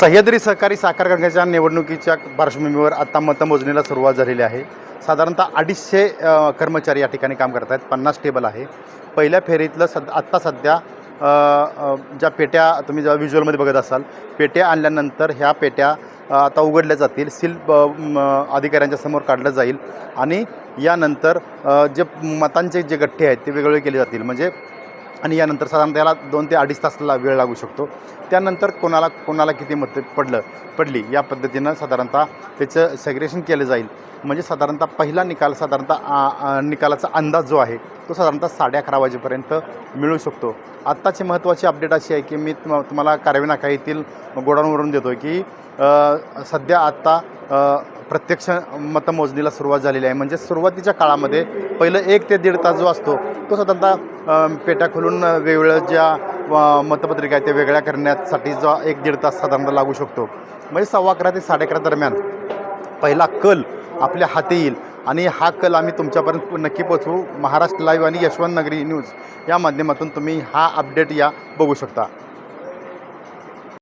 सह्याद्री सहकारी साखर कारखान्याच्या निवडणुकीच्या पार्श्वभूमीवर आता मतमोजणीला सुरुवात झालेली आहे. साधारणतः अडीचशे कर्मचारी या ठिकाणी काम करत आहेत पन्नास टेबल आहे. पहिल्या फेरीतलं सद आत्ता सध्या ज्या पेट्या तुम्ही ज्या व्हिज्युअलमध्ये बघत असाल पेट्या आणल्यानंतर ह्या पेट्या आता उघडल्या जातील. सील ब- म, अधिकाऱ्यांच्या समोर काढलं जाईल. आणि यानंतर जे मतांचे जे गठ्ठे आहेत ते वेगवेगळे केले जातील. म्हणजे आणि यानंतर साधारणतः याला दोन ते अडीच तासला वेळ लागू शकतो. त्यानंतर कोणाला कोणाला किती मत पडलं पडली या पद्धतीनं साधारणतः त्याचं सेग्रेशन केलं जाईल. म्हणजे साधारणतः पहिला निकाल साधारणतः आ, निकालाचा अंदाज जो आहे तो साधारणतः साडे अकरा वाजेपर्यंत मिळू शकतो. आत्ताची महत्त्वाची अपडेट अशी आहे की मी तुम तुम्हाला कारवी नाका येथील गोडाऊनवरून देतो की सध्या आत्ता प्रत्यक्ष मतमोजणीला सुरुवात झालेली आहे. म्हणजे सुरुवातीच्या काळामध्ये पहिलं एक ते दीड तास जो असतो तो साधारणतः पेट्या खोलून वेगवेगळ्या ज्या मतपत्रिका आहेत त्या वेगळ्या करण्यासाठी जो एक दीड तास साधारणतः लागू शकतो. म्हणजे सव्वा अकरा ते साडे अकरा दरम्यान पहिला कल आपल्या हाती येईल. आणि हा कल आम्ही तुमच्यापर्यंत नक्की पोचवू महाराष्ट्र लाईव्ह आणि यशवंत नगरी न्यूज या माध्यमातून तुम्ही हा अपडेट या बघू शकता.